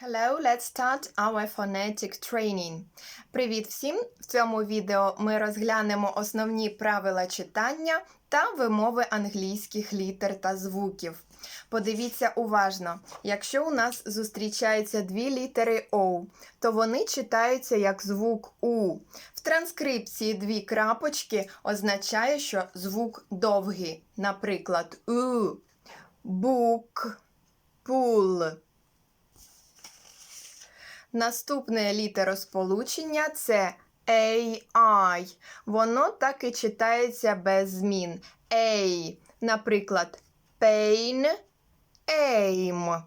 Hello, let's start our phonetic training. Привіт всім! В цьому відео ми розглянемо основні правила читання та вимови англійських літер та звуків. Подивіться уважно, якщо у нас зустрічаються дві літери O, то вони читаються як звук У. В транскрипції дві крапочки означає, що звук довгий. Наприклад, У, бук, пул. Наступне літеросполучення це AI. Воно так і читається без змін. A. Наприклад, pain, aim.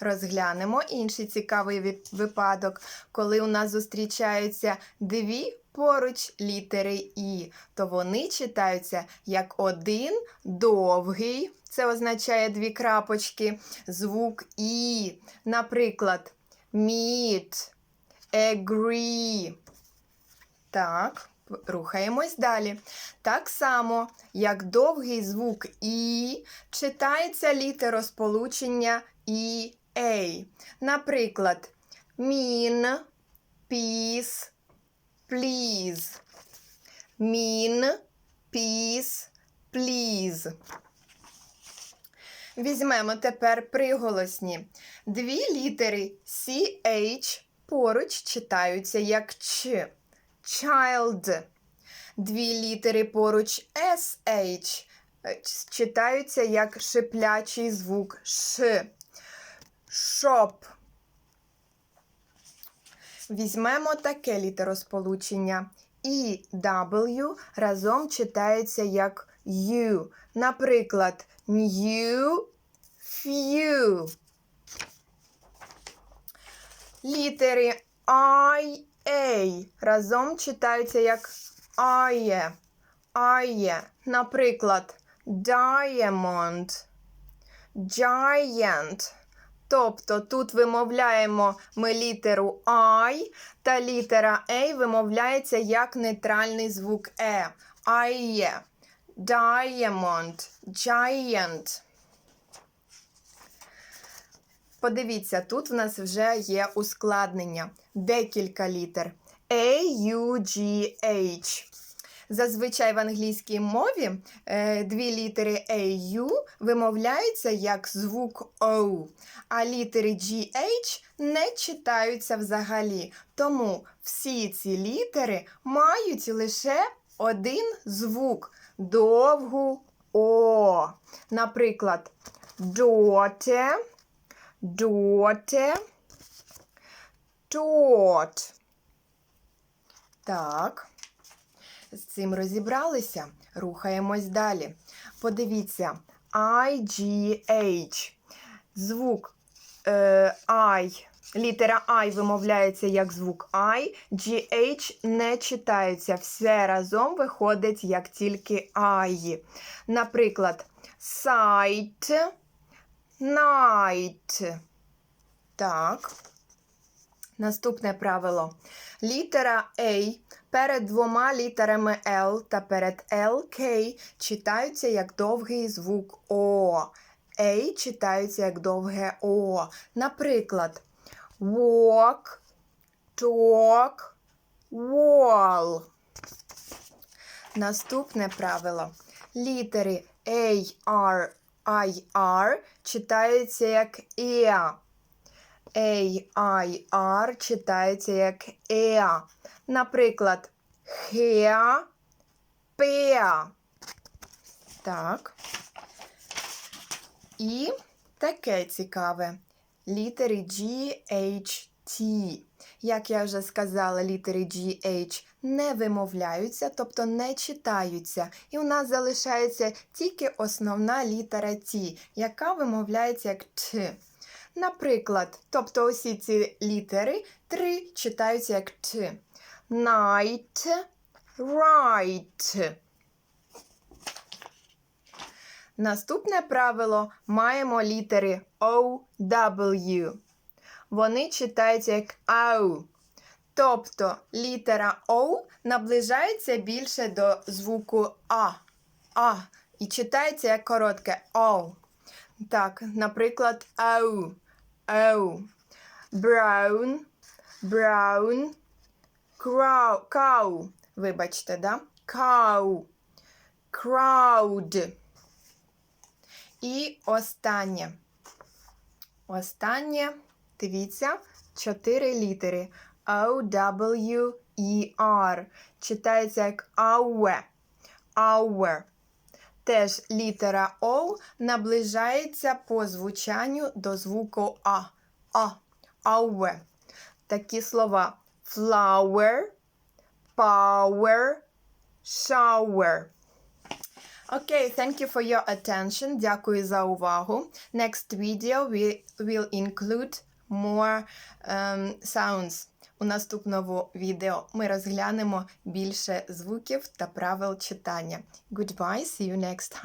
Розглянемо інший цікавий випадок, коли у нас зустрічаються дві поруч літери І, то вони читаються як один довгий, це означає дві крапочки, звук І. Наприклад, meet, agree. Так, рухаємось далі. Так само, як довгий звук І, читається літеросполучення і A. Наприклад, mean, peace, please. Mean, peace, please. Візьмемо тепер приголосні. Дві літери CH поруч читаються як Ч. Child. Дві літери поруч SH е, читаються як шиплячий звук Ш. Shop. Візьмемо таке літеросполучення. І W разом читається як U. Наприклад, new, few. Літери I, A разом читаються як ає. Ає. Наприклад, diamond, giant. Тобто тут вимовляємо ми літеру I, та літера A вимовляється як нейтральний звук Е. Ає. Diamond, giant. Подивіться, тут в нас вже є ускладнення. Декілька літер. A, U, G, H. Зазвичай в англійській мові е, дві літери A, U вимовляються як звук O, а літери G, H не читаються взагалі. Тому всі ці літери мають лише один звук довгу О. Наприклад, daughter, daughter, taught. Так. З цим розібралися. Рухаємось далі. Подивіться, IGH. Звук е, I. Літера I вимовляється як звук I, GH не читається. Все разом виходить як тільки I. Наприклад, sight, night. Так. Наступне правило. Літера A перед двома літерами L та перед LK читаються як довгий звук О. A читаються як довге О. Наприклад, walk, talk, wall. Наступне правило. Літери A, R, I, R читаються як EA. A, I, R читається як EA. Наприклад, hair, pear. Так. І таке цікаве. Літери G, H, T. Як я вже сказала, літери G, H не вимовляються, тобто не читаються. І у нас залишається тільки основна літера T, яка вимовляється як Т. Наприклад, тобто усі ці літери три читаються як Т. Night, right. Наступне правило маємо літери O, W. Вони читаються як AU. Тобто літера O наближається більше до звуку А. А. І читається як коротке O. Так, наприклад, ау. Ау. brown, brown, crow, cow. Вибачте, да? Cow, crowd. І останнє. Останнє, дивіться, чотири літери. O, W, E, R. Читається як our. Our. Теж літера O наближається по звучанню до звуку А. А. Our. Такі слова flower, power, shower. Okay, thank you for your attention. Дякую за увагу. Next video we will include more um, sounds. У наступному відео ми розглянемо більше звуків та правил читання. Goodbye, see you next time.